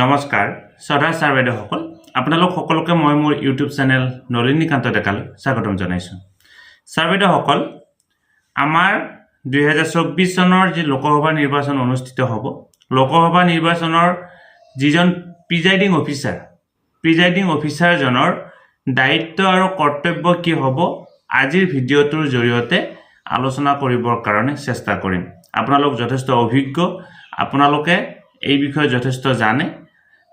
নমস্কাৰ, শ্ৰদ্ধা ছাৰ বাইদেউসকল। আপোনালোক সকলোকে মই মোৰ ইউটিউব চেনেল নলিনীকান্ত ডেকালৈ স্বাগতম জনাইছোঁ। ছাৰ বাইদেউসকল, আমাৰ দুহেজাৰ চৌব্বিছ চনৰ যি লোকসভা নিৰ্বাচন অনুষ্ঠিত হ'ব, লোকসভা নিৰ্বাচনৰ যিজন প্ৰিজাইডিং অফিচাৰ, প্ৰিজাইডিং অফিচাৰজনৰ দায়িত্ব আৰু কৰ্তব্য কি হ'ব, আজিৰ ভিডিঅ'টোৰ জৰিয়তে আলোচনা কৰিবৰ কাৰণে চেষ্টা কৰিম। আপোনালোক যথেষ্ট অভিজ্ঞ, আপোনালোকে এই বিষয়ে যথেষ্ট জানে।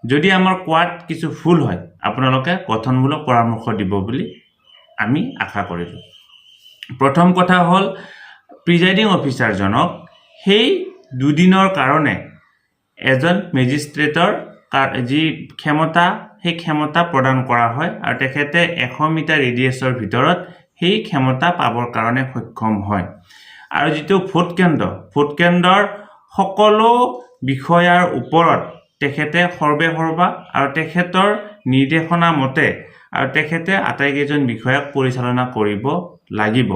যদি আমাৰ কোৱাত কিছু ভুল হয় আপোনালোকে গঠনমূলক পৰামৰ্শ দিব বুলি আমি আশা কৰিলোঁ। প্ৰথম কথা হ'ল প্ৰিজাইডিং অফিচাৰজনক সেই দুদিনৰ কাৰণে এজন মেজিষ্ট্ৰেটৰ যি ক্ষমতা সেই ক্ষমতা প্ৰদান কৰা হয় আৰু তেখেতে এশ মিটাৰ ৰেডিয়াছৰ ভিতৰত সেই ক্ষমতা পাবৰ কাৰণে সক্ষম হয়। আৰু যিটো ভোট কেন্দ্ৰ ভোট কেন্দ্ৰৰ সকলো বিষয়াৰ ওপৰত তেখেতে সৰ্বে সৰ্বা আৰু তেখেতৰ নিৰ্দেশনা মতে আৰু তেখেতে আটাইকেইজন বিষয়াক পৰিচালনা কৰিব লাগিব।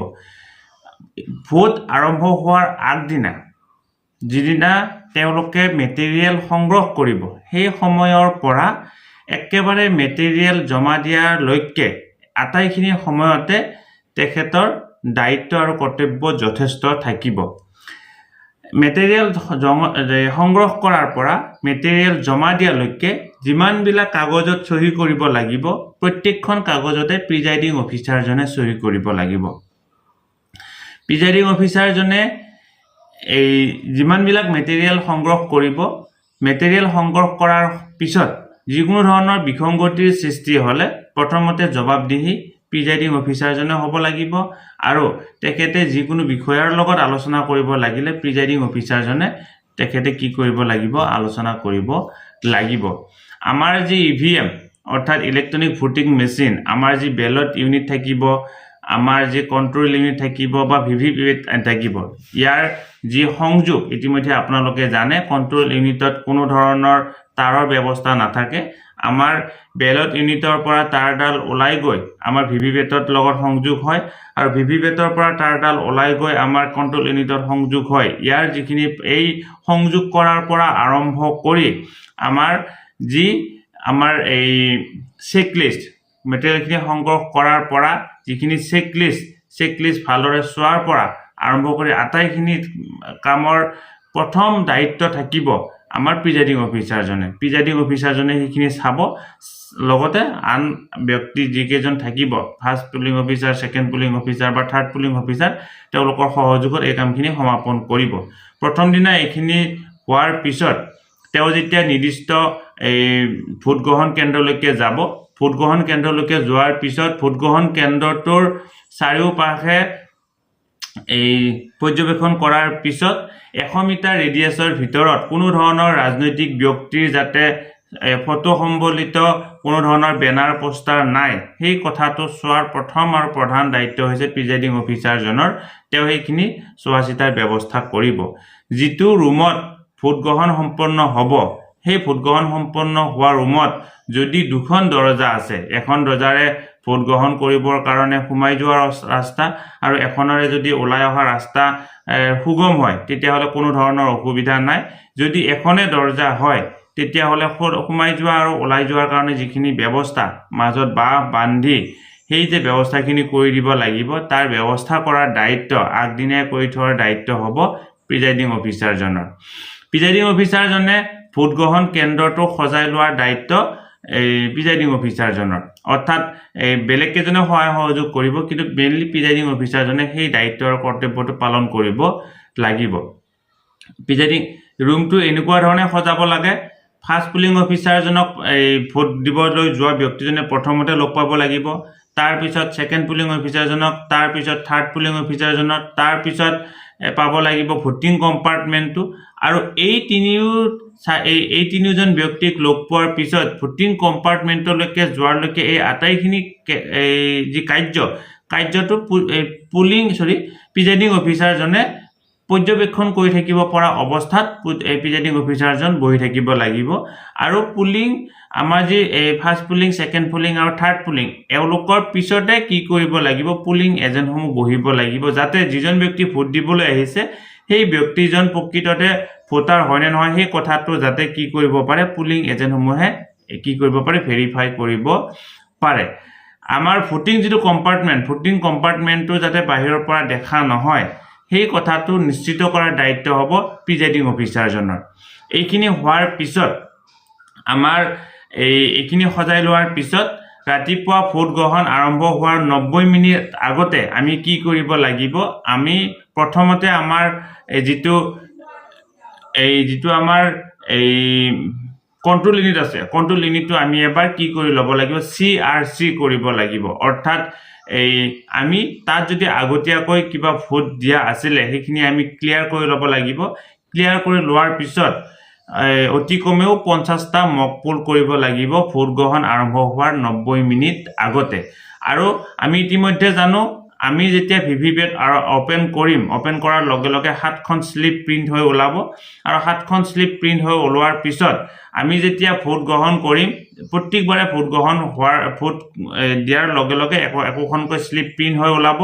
ভোট আৰম্ভ হোৱাৰ আগদিনা যিদিনা তেওঁলোকে মেটেৰিয়েল সংগ্ৰহ কৰিব সেই সময়ৰ পৰা একেবাৰে মেটেৰিয়েল জমা দিয়াৰলৈকে আটাইখিনি সময়তে তেখেতৰ দায়িত্ব আৰু কৰ্তব্য যথেষ্ট থাকিব। মেটেৰিয়েল সংগ্ৰহ কৰাৰ পৰা মেটেৰিয়েল জমা দিয়ালৈকে যিমানবিলাক কাগজত চহী কৰিব লাগিব প্ৰত্যেকখন কাগজতে প্ৰিজাইডিং অফিচাৰজনে চহী কৰিব লাগিব। প্ৰিজাইডিং অফিচাৰজনে এই যিমানবিলাক মেটেৰিয়েল সংগ্ৰহ কৰিব মেটেৰিয়েল সংগ্ৰহ কৰাৰ পিছত যিকোনো ধৰণৰ বিসংগতিৰ সৃষ্টি হ'লে প্ৰথমতে জবাবদিহি প্ৰিজাইডিং অফিচাৰজনে হ'ব লাগিব আৰু তেখেতে যিকোনো বিষয়াৰ লগত আলোচনা কৰিব লাগিলে প্ৰিজাইডিং অফিচাৰজনে তেখেতে কি কৰিব লাগিব, আলোচনা কৰিব লাগিব। আমাৰ যি ই ভি এম অৰ্থাৎ ইলেক্ট্ৰনিক ভোটিং মেচিন, আমাৰ যি বেলট ইউনিট থাকিব, আমাৰ যি কণ্ট্ৰল ইউনিট থাকিব বা ভি ভি পেট থাকিব, ইয়াৰ যি সংযোগ ইতিমধ্যে আপোনালোকে জানে, কণ্ট্ৰল ইউনিটত কোনো ধৰণৰ তাঁৰৰ ব্যৱস্থা নাথাকে। আমাৰ বেলট ইউনিটৰ পৰা তাঁৰডাল ওলাই গৈ আমাৰ ভি ভি পেটৰ লগত সংযোগ হয় আৰু ভি ভি পেটৰ পৰা তাঁৰডাল ওলাই গৈ আমাৰ কণ্ট্ৰল ইউনিটত সংযোগ হয়। ইয়াৰ যিখিনি এই সংযোগ কৰাৰ পৰা আৰম্ভ কৰি আমাৰ যি আমাৰ এই চেকলিষ্ট, মেটেৰিয়েলখিনি সংগ্ৰহ কৰাৰ পৰা যিখিনি চেকলিষ্ট চেকলিষ্ট ভালদৰে চোৱাৰ পৰা আৰম্ভ কৰি আটাইখিনি কামৰ প্ৰথম দায়িত্ব থাকিব। আমাৰ প্ৰিজাইডিং অফিচাৰজনে প্ৰিজাইডিং অফিচাৰজনে সেইখিনি চাব। লগতে আন ব্যক্তি যিকেইজন থাকিব first polling officer second polling officer বা থাৰ্ড পুলিং অফিচাৰ তেওঁলোকৰ সহযোগত এই কামখিনি সমাপন কৰিব। প্ৰথম দিনা এইখিনি হোৱাৰ পিছত তেওঁ যেতিয়া নিৰ্দিষ্ট এই ভোটগ্ৰহণ কেন্দ্ৰলৈকে যাব, ভোটগ্ৰহণ কেন্দ্ৰলৈকে যোৱাৰ পিছত ভোটগ্ৰহণ কেন্দ্ৰটোৰ চাৰিওপাশে এই পৰ্যবেক্ষণ কৰাৰ পিছত এশ মিটাৰ ৰেডিয়াছৰ ভিতৰত কোনো ধৰণৰ ৰাজনৈতিক ব্যক্তিৰ যাতে ফটো সম্বলিত কোনো ধৰণৰ বেনাৰ পোষ্টাৰ নাই সেই কথাটো চোৱাৰ প্ৰথম আৰু প্ৰধান দায়িত্ব হৈছে প্ৰিজাইডিং অফিচাৰজনৰ। তেওঁ সেইখিনি চোৱা চিতাৰ ব্যৱস্থা কৰিব। যিটো ৰুমত ভোটগ্ৰহণ সম্পন্ন হ'ব সেই ভোটগ্ৰহণ সম্পন্ন হোৱা ৰুমত যদি দুখন দৰজা আছে এখন দৰজাৰে ভোটগ্ৰহণ কৰিবৰ কাৰণে সোমাই যোৱা ৰাস্তা আৰু এখনেৰে যদি ওলাই অহা ৰাস্তা সুগম হয় তেতিয়াহ'লে কোনো ধৰণৰ অসুবিধা নাই। যদি এখনে দৰজা হয় তেতিয়াহ'লে সোমাই যোৱা আৰু ওলাই যোৱাৰ কাৰণে যিখিনি ব্যৱস্থা মাজত বাঁহ বান্ধি সেই যে ব্যৱস্থাখিনি কৰি দিব লাগিব তাৰ ব্যৱস্থা কৰাৰ দায়িত্ব আগদিনাই কৰি থোৱাৰ দায়িত্ব হ'ব প্ৰিজাইডিং অফিচাৰজনৰ। প্ৰিজাইডিং অফিচাৰজনে ভোটগ্ৰহণ কেন্দ্ৰটো সজাই লোৱাৰ দায়িত্ব এই প্ৰিজাইডিং অফিচাৰজনৰ অৰ্থাৎ এই বেলেগ কেইজনে সহায় সহযোগ কৰিব কিন্তু মেইনলি প্ৰিজাইডিং অফিচাৰজনে সেই দায়িত্ব আৰু কৰ্তব্যটো পালন কৰিব লাগিব। প্ৰিজাইডিং ৰুমটো এনেকুৱা ধৰণে সজাব লাগে ফাৰ্ষ্ট পুলিং অফিচাৰজনক এই ভোট দিবলৈ যোৱা ব্যক্তিজনে প্ৰথমতে লগ পাব লাগিব তাৰপিছত ছেকেণ্ড পুলিং অফিচাৰজনক তাৰপিছত থাৰ্ড পুলিং অফিচাৰজনক তাৰপিছত পাব লাগিব ভোটিং কম্পাৰ্টমেণ্টটো আৰু এই তিনিও এই এই তিনিওজন ব্যক্তিক লগ পোৱাৰ পিছত ভোটিং কম্পাৰ্টমেণ্টলৈকে যোৱালৈকে এই আটাইখিনি এই যি কাৰ্য, কাৰ্যটো পুলিং, চৰি, প্ৰিজাইডিং অফিচাৰজনে পৰ্যবেক্ষণ কৰি থাকিব পৰা অৱস্থাত প্ৰিজাইডিং অফিচাৰজন বহি থাকিব লাগিব। আৰু পুলিং, আমাৰ যি, এই ফাৰ্ষ্ট পুলিং, ছেকেণ্ড পুলিং আৰু থাৰ্ড পুলিং, এওঁলোকৰ পিছতে কি কৰিব লাগিব, পুলিং এজেণ্টসমূহ বহিব লাগিব, যাতে যিজন ব্যক্তি ভোট দিবলৈ আহিছে, সেই ব্যক্তিজন প্ৰকৃততে ভোটাৰ হয়নে নহয় সেই কথাটো যাতে কি কৰিব পাৰে পুলিং এজেণ্টসমূহে কি কৰিব পাৰে ভেৰিফাই কৰিব পাৰে। আমাৰ ভোটিং যিটো কম্পাৰ্টমেণ্ট ভোটিং কম্পাৰ্টমেণ্টটো যাতে বাহিৰৰ পৰা দেখা নহয় সেই কথাটো নিশ্চিত কৰাৰ দায়িত্ব হ'ব প্ৰিজাইডিং অফিচাৰজনৰ এইখিনি হোৱাৰ পিছত আমাৰ এই এইখিনি সজাই লোৱাৰ পিছত ৰাতিপুৱা ভোট গ্ৰহণ আৰম্ভ হোৱাৰ নব্বৈ মিনিট আগতে আমি কি কৰিব লাগিব আমি প্ৰথমতে আমাৰ যিটো এই যিটো আমাৰ এই কণ্ট্ৰল ইউনিট আছে কণ্ট্ৰল ইউনিটটো আমি এবাৰ কি কৰি ল'ব লাগিব? চি আৰ চি কৰিব লাগিব। অৰ্থাৎ এই আমি তাত যদি আগতীয়াকৈ কিবা ভোট দিয়া আছিলে সেইখিনি আমি ক্লিয়াৰ কৰি ল'ব লাগিব। ক্লিয়াৰ কৰি লোৱাৰ পিছত অতি কমেও পঞ্চাছটা মক পোল কৰিব লাগিব। ভোট গ্ৰহণ আৰম্ভ হোৱাৰ নব্বৈ মিনিট আগতে। আৰু আমি ইতিমধ্যে জানো আমি যেতিয়া ভি ভি পেট অ'পেন কৰিম অ'পেন কৰাৰ লগে লগে সাতখন শ্লিপ প্ৰিণ্ট হৈ ওলাব। আৰু সাতখন শ্লিপ প্ৰিণ্ট হৈ ওলোৱাৰ পিছত আমি যেতিয়া ভোট গ্ৰহণ কৰিম প্ৰত্যেকবাৰে ভোট গ্ৰহণ হোৱাৰ ভোট দিয়াৰ লগে লগে একো একোখনকৈ শ্লিপ প্ৰিণ্ট হৈ ওলাব।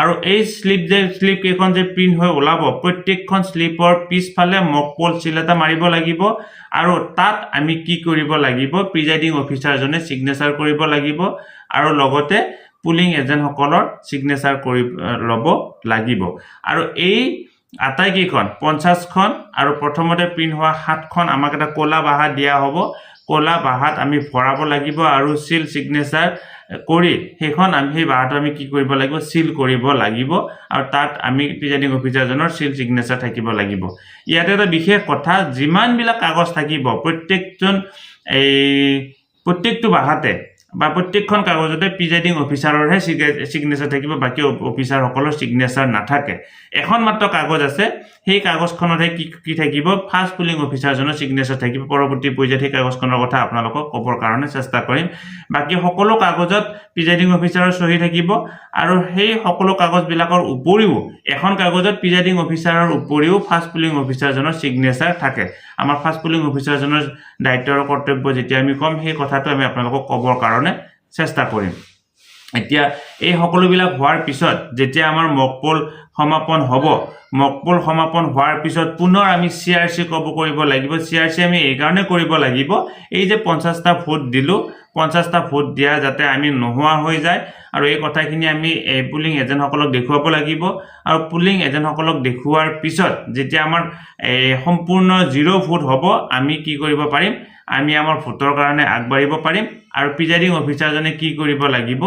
আৰু এই শ্লিপ যে শ্লিপ কেইখন যে প্ৰিণ্ট হৈ ওলাব প্ৰত্যেকখন শ্লিপৰ পিছফালে মক পল চিল এটা মাৰিব লাগিব। আৰু তাত আমি কি কৰিব লাগিব প্ৰিজাইডিং অফিচাৰজনে ছিগনেচাৰ কৰিব লাগিব। আৰু লগতে পুলিং এজেণ্টসকলৰ ছিগনেচাৰ কৰি ল'ব লাগিব। আৰু এই আটাইকেইখন পঞ্চাছখন আৰু প্ৰথমতে প্ৰিণ্ট হোৱা সাতখন আমাক এটা ক'লা বাহা দিয়া হ'ব। ক'লা বাহাত আমি ভৰাব লাগিব আৰু চিল ছিগনেচাৰ কৰি সেইখন আমি সেই বাহাটো আমি কি কৰিব লাগিব? চিল কৰিব লাগিব। আৰু তাত আমি প্ৰিজাইডিং অফিচাৰজনৰ চিল ছিগনেচাৰ থাকিব লাগিব। ইয়াতে এটা বিশেষ কথা যিমানবিলাক কাগজ থাকিব প্ৰত্যেকজন এই প্ৰত্যেকটো বাহাতে বা প্ৰত্যেকখন কাগজতে প্ৰিজাইডিং অফিচাৰৰহে ছিগনেচাৰ থাকিব বাকী অফিচাৰসকলৰ ছিগনেচাৰ নাথাকে। এখন মাত্ৰ কাগজ আছে সেই কাগজখনতহে কি কি থাকিব? ফাৰ্ষ্ট পুলিং অফিচাৰজনৰ ছিগনেচাৰ থাকিব। পৰৱৰ্তী পৰ্যায়ত সেই কাগজখনৰ কথা আপোনালোকক ক'বৰ কাৰণে চেষ্টা কৰিম। বাকী সকলো কাগজত প্ৰিজাইডিং অফিচাৰৰ চহী থাকিব আৰু সেই সকলো কাগজবিলাকৰ উপৰিও এখন কাগজত প্ৰিজাইডিং অফিচাৰৰ উপৰিও ফাৰ্ষ্ট পুলিং অফিচাৰজনৰ ছিগনেচাৰ থাকে। আমাৰ ফাৰ্ষ্ট পুলিং অফিচাৰজনৰ দায়িত্ব আৰু কৰ্তব্য যেতিয়া আমি ক'ম সেই কথাটো আমি আপোনালোকক ক'বৰ কাৰণে চেষ্টা কৰিম। এতিয়া এই সকলোবিলাক হোৱাৰ পিছত যেতিয়া আমাৰ মকপল সমাপন হ'ব। মকপল সমাপন হোৱাৰ পিছত পুনৰ আমি চি আৰ চি ক'ব কৰিব লাগিব। চি আৰ চি আমি এইকাৰণে কৰিব লাগিব। এই যে পঞ্চাছটা ভোট দিলোঁ পঞ্চাছটা ভোট দিয়া যাতে আমি নোহোৱা হৈ যায়। আৰু এই কথাখিনি আমি পুলিং এজেণ্টসকলক দেখুৱাব লাগিব। আৰু পুলিং এজেণ্টসকলক দেখুওৱাৰ পিছত যেতিয়া আমাৰ সম্পূৰ্ণ জিৰ' ভোট হ'ব আমি কি কৰিব পাৰিম? আমি আমাৰ ভোটৰ কাৰণে আগবাঢ়িব পাৰিম আৰু প্ৰিজাইডিং অফিচাৰজনে কি কৰিব লাগিব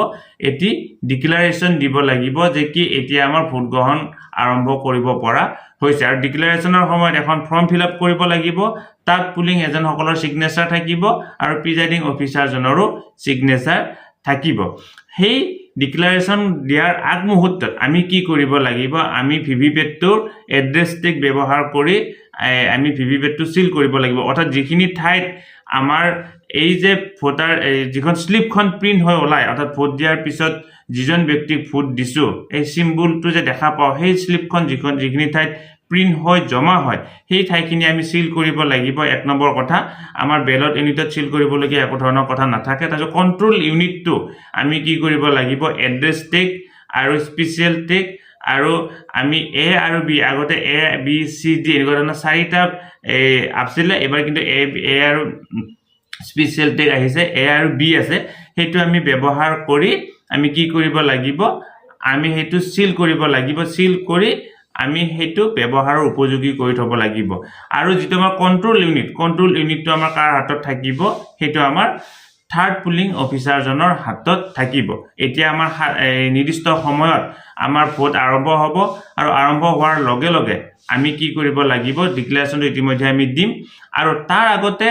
এটি ডিক্লাৰেশ্যন দিব লাগিব যে কি এতিয়া আমাৰ ভোট গ্ৰহণ আৰম্ভ কৰিব পৰা হৈছে। আৰু ডিক্লাৰেশ্যনৰ সময়ত এখন ফৰ্ম ফিল আপ কৰিব লাগিব তাত পুলিং এজেণ্টসকলৰ ছিগনেচাৰ থাকিব আৰু প্ৰিজাইডিং অফিচাৰজনৰো ছিগনেচাৰ থাকিব। সেই ডিক্লাৰেশ্যন দিয়াৰ আগমুহূৰ্তত আমি কি কৰিব লাগিব আমি ভি ভি পেটটোৰ এড্ৰেছ টেগ ব্যৱহাৰ কৰি আমি ভি ভি পেটটো চিল কৰিব লাগিব। অৰ্থাৎ যিখিনি ঠাইত আমাৰ এই যে ভোটাৰ যিখন শ্লিপখন প্ৰিণ্ট হৈ ওলায় অৰ্থাৎ ভোট দিয়াৰ পিছত যিজন ব্যক্তিক ভোট দিছোঁ, এই চিম্বলটো যে দেখা পাওঁ, সেই শ্লিপখন যিখন, যিখিনি ঠাইত প্ৰিণ্ট হৈ জমা হয়, সেই ঠাইখিনি আমি চিল কৰিব লাগিব। এক নম্বৰ কথা, আমাৰ বেলত ইউনিটত চিল কৰিবলগীয়া একো ধৰণৰ কথা নাথাকে। তাৰপিছত কণ্ট্ৰল ইউনিটটো আমি কি কৰিব লাগিব? এড্ৰেছ টেগ আৰু স্পেচিয়েল টেগ আৰু আমি এ আৰু বি, আগতে এ, বি, চি, ডি এনেকুৱা ধৰণৰ চাৰিটা এই আছিলে। এইবাৰ কিন্তু এ এ আৰু স্পেচিয়েল আহিছে, এ আৰু বি আছে। সেইটো আমি ব্যৱহাৰ কৰি আমি কি কৰিব লাগিব? আমি সেইটো চিল কৰিব লাগিব। চিল কৰি আমি সেইটো ব্যৱহাৰৰ উপযোগী কৰি থ'ব লাগিব। আৰু যিটো আমাৰ কণ্ট্ৰল ইউনিট কণ্ট্ৰল ইউনিটটো আমাৰ কাৰ হাতত থাকিব? সেইটো আমাৰ থাৰ্ড পুলিং অফিচাৰজনৰ হাতত থাকিব। এতিয়া আমাৰ নিৰ্দিষ্ট সময়ত আমাৰ ভোট আৰম্ভ হ'ব আৰু আৰম্ভ হোৱাৰ লগে লগে আমি কি কৰিব লাগিব ডিক্লেৰেশ্যনটো ইতিমধ্যে আমি দিম। আৰু তাৰ আগতে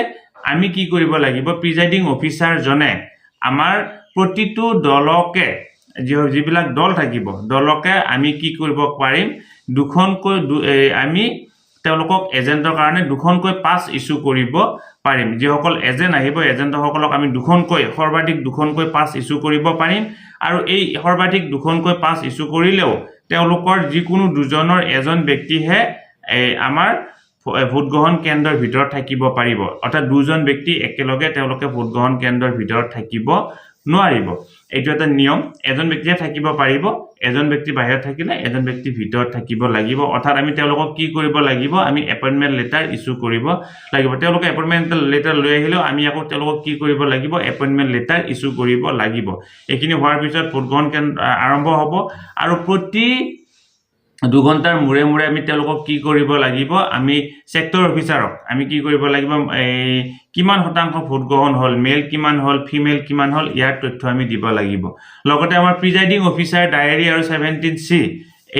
আমি কি কৰিব লাগিব প্ৰিজাইডিং অফিচাৰজনে আমাৰ প্ৰতিটো দলকে যিবিলাক দল থাকিব, দলকে আমি কি কৰিব পাৰিম, দুখনকৈ আমি তেওঁলোকক এজেণ্টৰ কাৰণে দুখনকৈ পাছ ইছ্যু কৰিব পাৰিম। যিসকল এজেণ্ট আহিব এজেণ্টসকলক আমি দুখনকৈ সৰ্বাধিক দুখনকৈ পাছ ইছ্যু কৰিব পাৰিম আৰু এই সৰ্বাধিক দুখনকৈ পাছ ইছ্যু কৰিলেও তেওঁলোকৰ যিকোনো দুজনৰ এজন ব্যক্তিহে এই আমাৰ ভ- ভোট গ্ৰহণ কেন্দ্ৰৰ ভিতৰত থাকিব পাৰিব। অৰ্থাৎ দুজন ব্যক্তি একেলগে তেওঁলোকে ভোট গ্ৰহণ কেন্দ্ৰৰ ভিতৰত থাকিব নোৱাৰিব। এইটো এটা নিয়ম। এজন ব্যক্তিয়ে থাকিব পাৰিব। এজন ব্যক্তি বাহিৰত থাকিলে এজন ব্যক্তি ভিতৰত থাকিব লাগিব। অৰ্থাৎ আমি তেওঁলোকক কি কৰিব লাগিব? আমি এপইণ্টমেণ্ট লেটাৰ ইছ্যু কৰিব লাগিব। তেওঁলোকে এপইণ্টমেণ্ট লেটাৰ লৈ আহিলেও আমি আকৌ তেওঁলোকক কি কৰিব লাগিব? এপইণ্টমেণ্ট লেটাৰ ইছ্যু কৰিব লাগিব। এইখিনি হোৱাৰ পিছত ভোটগ্ৰহণ কেন্দ্ৰ আৰম্ভ হ'ব। আৰু প্ৰতি দুঘণ্টাৰ মূৰে মূৰে আমি তেওঁলোকক কি কৰিব লাগিব, আমি ছেক্টৰ অফিচাৰক আমি কি কৰিব লাগিব, এই কিমান শতাংশ ভোট গ্ৰহণ হ'ল মেল কিমান হ'ল ফিমেল কিমান হ'ল, ইয়াৰ তথ্য আমি দিব লাগিব। লগতে আমাৰ প্ৰিজাইডিং অফিচাৰ ডায়েৰী আৰু ছেভেণ্টিন চি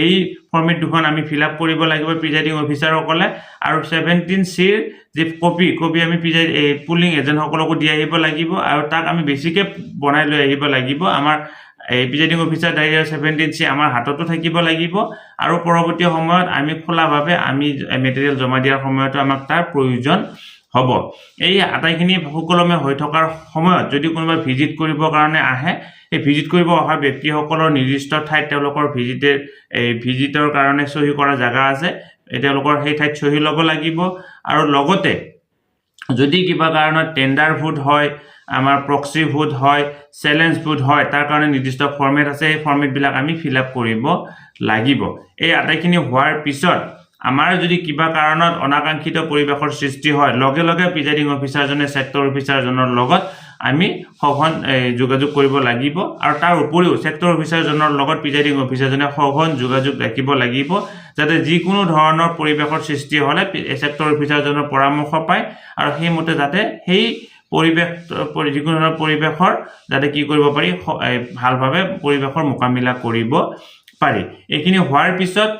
এই ফৰ্মেট দুখন আমি ফিল আপ কৰিব লাগিব প্ৰিজাইডিং অফিচাৰসকলে আৰু ছেভেণ্টিন চিৰ যি কপি কপি আমি প্ৰিজাইড এই পুলিং এজেণ্টসকলকো দি আহিব লাগিব। আৰু তাক আমি বেছিকৈ বনাই লৈ আহিব লাগিব। আমাৰ এই presiding officer diary seventeen C আমাৰ হাততো থাকিব লাগিব আৰু পৰৱৰ্তী সময়ত আমি খোলাভাৱে আমি মেটেৰিয়েল জমা দিয়াৰ সময়তো আমাক তাৰ প্ৰয়োজন হ'ব। এই আটাইখিনি সুকলমে হৈ থকাৰ সময়ত যদি কোনোবা ভিজিট কৰিবৰ কাৰণে আহে এই ভিজিট কৰিব অহা ব্যক্তিসকলৰ নিৰ্দিষ্ট ঠাইত তেওঁলোকৰ ভিজিটে এই ভিজিটৰ কাৰণে চহী কৰা জেগা আছে তেওঁলোকৰ সেই ঠাইত চহী ল'ব লাগিব। আৰু লগতে যদি কিবা কাৰণত টেণ্ডাৰ ভোট হয় আমাৰ প্ৰক্সি ভোট হয় চেলেঞ্জ ভোট হয় তাৰ কাৰণে নিৰ্দিষ্ট ফৰ্মেট আছে সেই ফৰ্মেটবিলাক আমি ফিল আপ কৰিব লাগিব। এই আটাইখিনি হোৱাৰ পিছত আমাৰ যদি কিবা কাৰণত অনাকাংক্ষিত পৰিৱেশৰ সৃষ্টি হয় লগে লগে প্ৰিজাইডিং অফিচাৰজনে ছেক্টৰ অফিচাৰজনৰ লগত আমি সঘন এই, যোগাযোগ কৰিব লাগিব আৰু তাৰ উপৰিও ছেক্টৰ অফিচাৰজনৰ লগত প্ৰিজাইডিং অফিচাৰজনে সঘন যোগাযোগ ৰাখিব লাগিব যাতে যিকোনো ধৰণৰ পৰিৱেশৰ সৃষ্টি হ'লে ছেক্টৰ অফিচাৰজনৰ পৰামৰ্শ পায় আৰু সেইমতে যাতে সেই পৰিৱেশ পৰি- যিকোনো ধৰণৰ পৰিৱেশৰ যাতে কি কৰিব পাৰি ভালভাৱে পৰিৱেশৰ মোকাবিলা কৰিব পাৰি। এইখিনি হোৱাৰ পিছত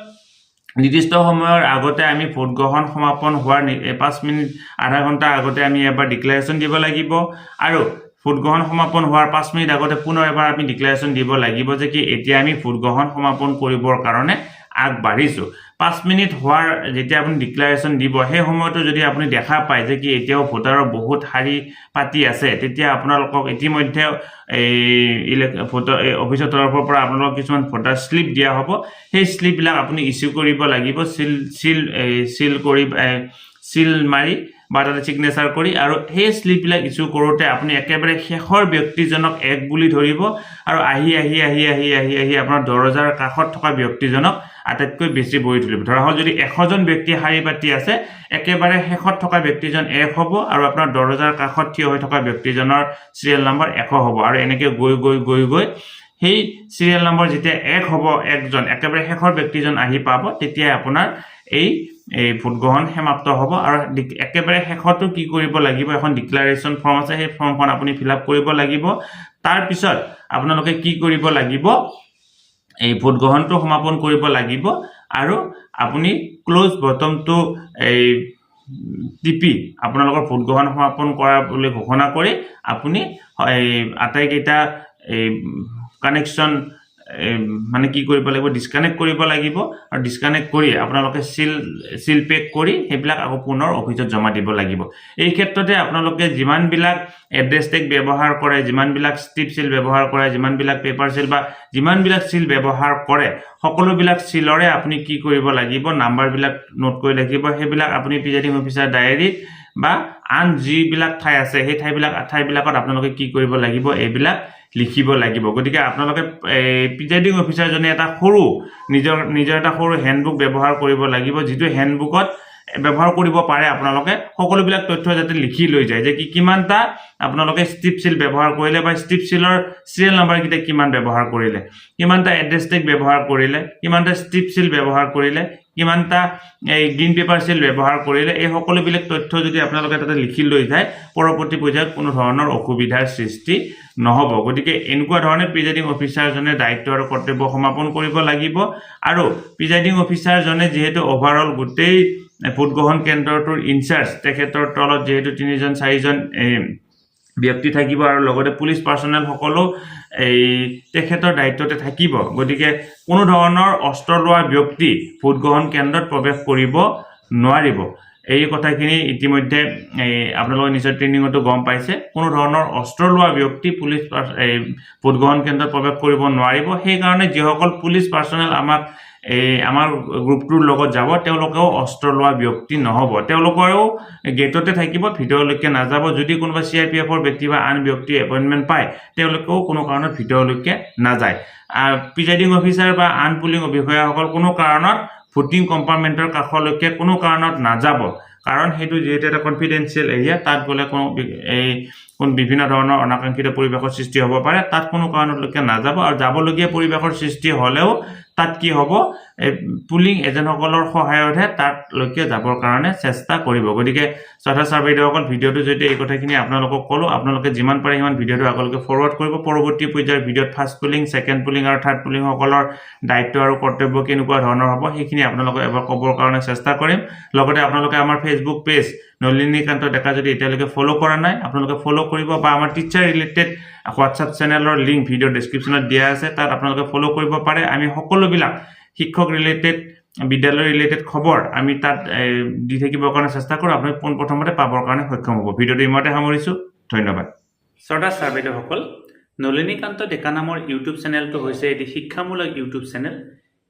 নিৰ্দিষ্ট সময়ৰ আগতে আমি ভোট গ্ৰহণ সমাপন হোৱাৰ পাঁচ মিনিট আধা ঘণ্টা আগতে আমি এবাৰ ডিক্লেৰেশ্যন দিব লাগিব আৰু ভোট গ্ৰহণ সমাপন হোৱাৰ পাঁচ মিনিট আগতে পুনৰ এবাৰ আমি ডিক্লেৰেশ্যন দিব লাগিব যে কি এতিয়া আমি ভোট গ্ৰহণ সমাপন কৰিবৰ কাৰণে আগবাঢ়িছোঁ। পাঁচ মিনিট হোৱাৰ যেতিয়া আপুনি ডিক্লেৰেশ্যন দিব সেই সময়তো যদি আপুনি দেখা পায় যে কি এতিয়াও ভোটাৰৰ বহুত শাৰী পাতি আছে তেতিয়া আপোনালোকক ইতিমধ্যে এই ভোটাৰ এই অফিচৰ তৰফৰ পৰা আপোনালোকক কিছুমান ভোটাৰ শ্লিপ দিয়া হ'ব। সেই শ্লিপবিলাক আপুনি ইছ্যু কৰিব লাগিব চিল চিল এই চিল কৰি চিল মাৰি বা তাতে ছিগনেচাৰ কৰি আৰু সেই শ্লিপবিলাক ইছ্যু কৰোঁতে আপুনি একেবাৰে শেষৰ ব্যক্তিজনক এক বুলি ধৰিব আৰু আহি আহি আহি আহি আহি আহি আপোনাৰ দৰজাৰ কাষত থকা ব্যক্তিজনক আটাইতকৈ বেছি বহি তুলিব। ধৰা হ'ল যদি এশজন ব্যক্তি শাৰী পাতি আছে একেবাৰে শেষত থকা ব্যক্তিজন এক হ'ব আৰু আপোনাৰ দৰজাৰ কাষত থিয় হৈ থকা ব্যক্তিজনৰ চিৰিয়েল নম্বৰ এশ হ'ব। আৰু এনেকৈ গৈ গৈ গৈ গৈ সেই চিৰিয়েল নম্বৰ যেতিয়া এক হ'ব একজন একেবাৰে শেষৰ ব্যক্তিজন আহি পাব তেতিয়াই আপোনাৰ এই এই ভোটগ্ৰহণ সমাপ্ত হ'ব। আৰু একেবাৰে শেষতো কি কৰিব লাগিব এখন ডিক্লাৰেশ্যন ফৰ্ম আছে সেই ফৰ্মখন আপুনি ফিল আপ কৰিব লাগিব। তাৰপিছত আপোনালোকে কি কৰিব লাগিব এই ভোটগ্ৰহণটো সমাপন কৰিব লাগিব আৰু আপুনি ক্ল'জ বটমটো এই টিপি আপোনালোকৰ ভোটগ্ৰহণ সমাপন কৰা বুলি ঘোষণা কৰি আপুনি এই আটাইকেইটা এই কানেকশ্যন মানে কি কৰিব লাগিব ডিছকানেক্ট কৰিব লাগিব আৰু ডিছকানেক্ট কৰি আপোনালোকে চিল চিল পেক কৰি সেইবিলাক আকৌ পুনৰ অফিচত জমা দিব লাগিব। এই ক্ষেত্ৰতে আপোনালোকে যিমানবিলাক এড্ৰেছ টেগ ব্যৱহাৰ কৰে যিমানবিলাক ষ্টিপ চিল ব্যৱহাৰ কৰে যিমানবিলাক পেপাৰ চিল বা যিমানবিলাক চিল ব্যৱহাৰ কৰে সকলোবিলাক চিলৰে আপুনি কি কৰিব লাগিব নাম্বাৰবিলাক নোট কৰি ৰাখিব সেইবিলাক আপুনি প্ৰিজাইডিং অফিচাৰ ডায়েৰীত বা আন যিবিলাক ঠাই আছে সেই ঠাইবিলাক ঠাইবিলাকত আপোনালোকে কি কৰিব লাগিব এইবিলাক লিখিব লাগিব। গতিকে আপোনালোকে প্ৰিজাইডিং অফিচাৰজনে এটা সৰু, নিজৰ নিজৰ এটা সৰু হেণ্ডবুক ব্যৱহাৰ কৰিব লাগিব, যিটো হেণ্ডবুকত ব্যৱহাৰ কৰিব পাৰে আপোনালোকে। সকলোবিলাক তথ্য যাতে লিখি লৈ যায়, যে কি কিমানটা আপোনালোকে ষ্টিপ চিল ব্যৱহাৰ কৰিলে বা ষ্টিপ চিলৰ চিৰিয়েল নাম্বাৰকেইটা কিমান ব্যৱহাৰ কৰিলে কিমানটা এড্ৰেছ টেগ ব্যৱহাৰ কৰিলে কিমানটা ষ্টিপ চিল ব্যৱহাৰ কৰিলে কিমানটা এই গ্ৰীণ পেপাৰ চিল ব্যৱহাৰ কৰিলে, এই সকলোবিলাক তথ্য যদি আপোনালোকে তাতে লিখি লৈ যায়, পৰৱৰ্তী পৰ্যায়ত কোনো ধৰণৰ অসুবিধাৰ সৃষ্টি নহ'ব। গতিকে এনেকুৱা ধৰণে প্ৰিজাইডিং অফিচাৰজনে দায়িত্ব আৰু কৰ্তব্য সমাপন কৰিব লাগিব। আৰু প্ৰিজাইডিং অফিচাৰজনে যিহেতু অভাৰঅল গোটেই ভোটগ্ৰহণ কেন্দ্ৰটোৰ ইনচাৰ্জ তেখেতৰ তলত যিহেতু তিনিজন, চাৰিজন ব্যক্তি থাকিব আৰু লগতে পুলিচ পাৰ্চনেলসকলো এই তেখেতৰ দায়িত্বতে থাকিব। গতিকে কোনো ধৰণৰ অস্ত্ৰ লোৱা ব্যক্তি ভোটগ্ৰহণ কেন্দ্ৰত প্ৰৱেশ কৰিব নোৱাৰিব। এই কথাখিনি ইতিমধ্যে এই আপোনালোকে নিজৰ ট্ৰেইনিঙতো গম পাইছে। কোনো ধৰণৰ অস্ত্ৰ লোৱা ব্যক্তি পুলিচ এই ভোটগ্ৰহণ কেন্দ্ৰত প্ৰৱেশ কৰিব নোৱাৰিব। সেইকাৰণে যিসকল পুলিচ পাৰ্চনেল আমাক এই আমাৰ গ্ৰুপটোৰ লগত যাব, তেওঁলোকেও অস্ত্ৰ লোৱা ব্যক্তি নহ'ব। তেওঁলোকেও গেটতে থাকিব, ভিতৰলৈকে নাযাব। যদি কোনোবা চি আৰ পি এফৰ ব্যক্তি বা আন ব্যক্তি এপইণ্টমেণ্ট পায়, তেওঁলোকেও কোনো কাৰণত ভিতৰলৈকে নাযায়। প্ৰিজাইডিং অফিচাৰ বা আন পুলিং বিষয়াসকল কোনো কাৰণত ভোটিং কম্পাৰ্টমেণ্টৰ কাষলৈকে কোনো কাৰণত নাযাব। কাৰণ সেইটো যিহেতু এটা কনফিডেঞ্চিয়েল এৰিয়া তাত গ'লে কোনো এই কোন বিভিন্ন ধৰণৰ অনাকাংক্ষিত পৰিৱেশৰ সৃষ্টি হ'ব পাৰে। তাত কোনো কাৰণলৈকে নাযাব আৰু যাবলগীয়া পৰিৱেশৰ সৃষ্টি হ'লেও তাত কি হ'ব? পুলিং এজেণ্টসকলৰ সহায়তহে তাতলৈকে যাবৰ কাৰণে চেষ্টা কৰিব। গতিকে শ্ৰদ্ধা ছাৰ বাইদেউসকল, ভিডিঅ'টো যদি এই কথাখিনি আপোনালোকক ক'লোঁ, আপোনালোকে যিমান পাৰে সিমান ভিডিঅ'টো আগলৈকে ফৰৱাৰ্ড কৰিব। পৰৱৰ্তী পৰ্যায়ৰ ভিডিঅ'ত ফাৰ্ষ্ট পুলিং ছেকেণ্ড পুলিং আৰু থাৰ্ড পুলিংসকলৰ দায়িত্ব আৰু কৰ্তব্য কেনেকুৱা ধৰণৰ হ'ব সেইখিনি আপোনালোকে এবাৰ ক'বৰ কাৰণে চেষ্টা কৰিম। লগতে আপোনালোকে আমাৰ ফেচবুক পেজ নলিনীকান্ত ডেকা যদি এতিয়ালৈকে ফ'ল' কৰা নাই, আপোনালোকে ফ'ল' কৰিব বা আমাৰ টিচাৰ ৰিলেটেড হোৱাটছআপ চেনেলৰ লিংক ভিডিঅ' ডেছক্ৰিপশ্যনত দিয়া আছে, তাত আপোনালোকে ফ'ল' কৰিব পাৰে। আমি সকলোবিলাক শিক্ষক ৰিলেটেড বিদ্যালয় ৰিলেটেড খবৰ আমি তাত দি থাকিবৰ কাৰণে চেষ্টা কৰোঁ। আপুনি পোনপ্ৰথমতে পাবৰ কাৰণে সক্ষম হ'ব। ভিডিঅ'টো ইমানতে সামৰিছোঁ। ধন্যবাদ। শ্ৰদ্ধা ছাৰ বাইদেউসকল, নলিনীকান্ত ডেকা নামৰ ইউটিউব চেনেলটো হৈছে এটি শিক্ষামূলক ইউটিউব চেনেল